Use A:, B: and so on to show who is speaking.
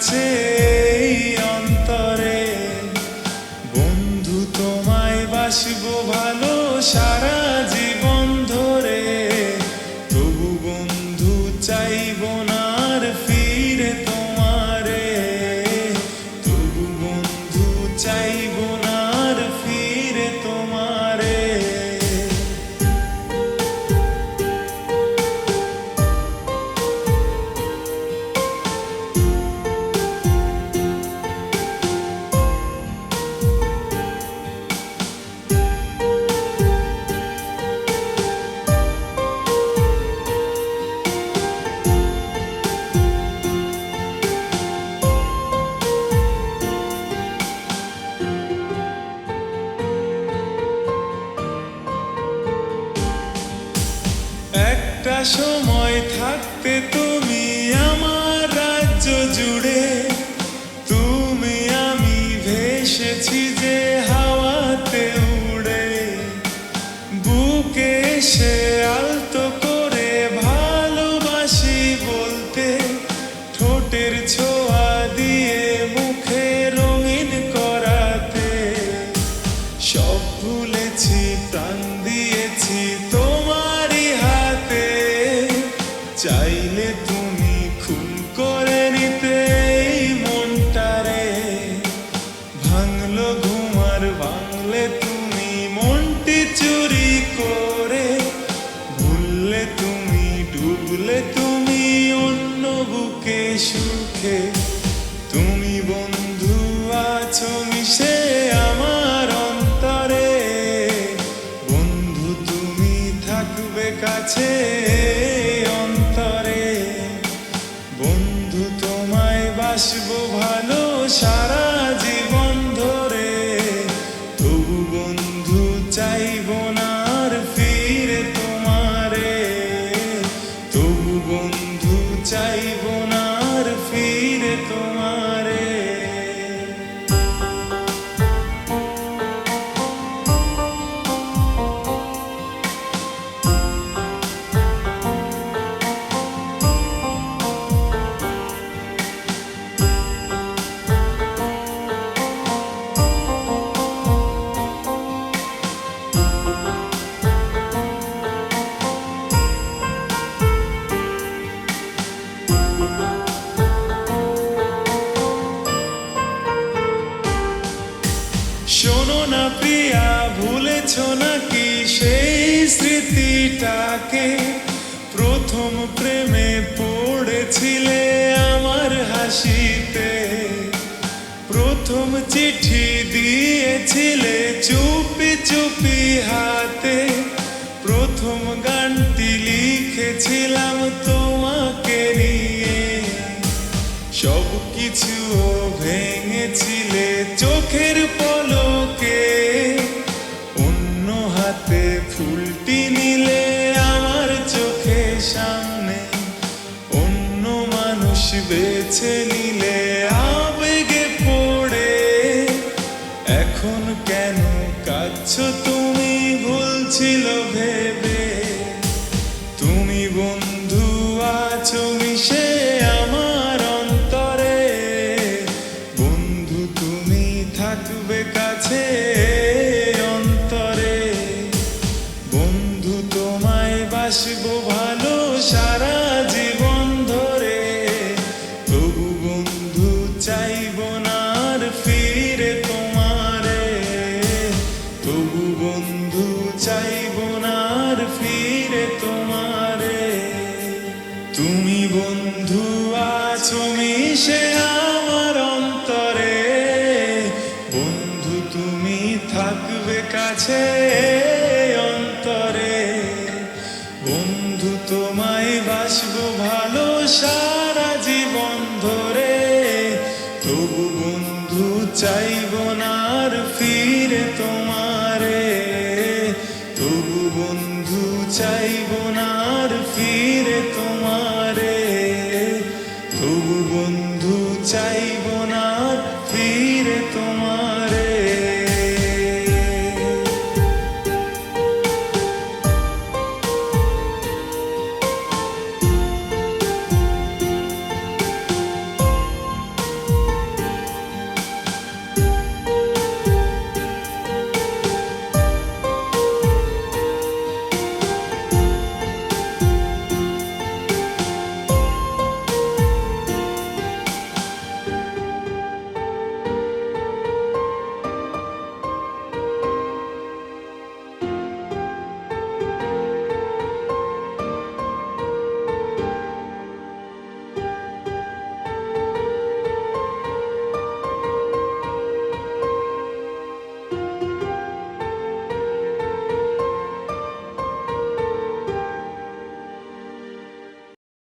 A: থাকবে সময় থাকতে তুমি থাকবে স্মৃতিটাকে প্রথম প্রেমে পড়েছিলে আমার হাসিতে। প্রথম চিঠি দিয়েছিলে চুপি চুপি হাতে। প্রথম গানটি লিখেছিলাম তোমাকে নিয়ে। সব কিছু ভেঙেছিলে চোখের পলকে। অন্য হাতে ফুলটি বেছে নিলে আবেগে পড়ে। এখন কেন কাঁদছ তুমি? ভুলছিল ভেবে। তুমি বন্ধু আছো মিশে আমার অন্তরে। বন্ধু তুমি থাকবে কাছে। তুমি বন্ধু আছো, মিশে আমার অন্তরে। বন্ধু তুমি থাকবে কাছে অন্তরে। বন্ধু তোমায় বাসবো ভালো সারা জীবন ধরে। তবু বন্ধু চাইব না আর ফিরে তোমারে। তবু বন্ধু চাই sair.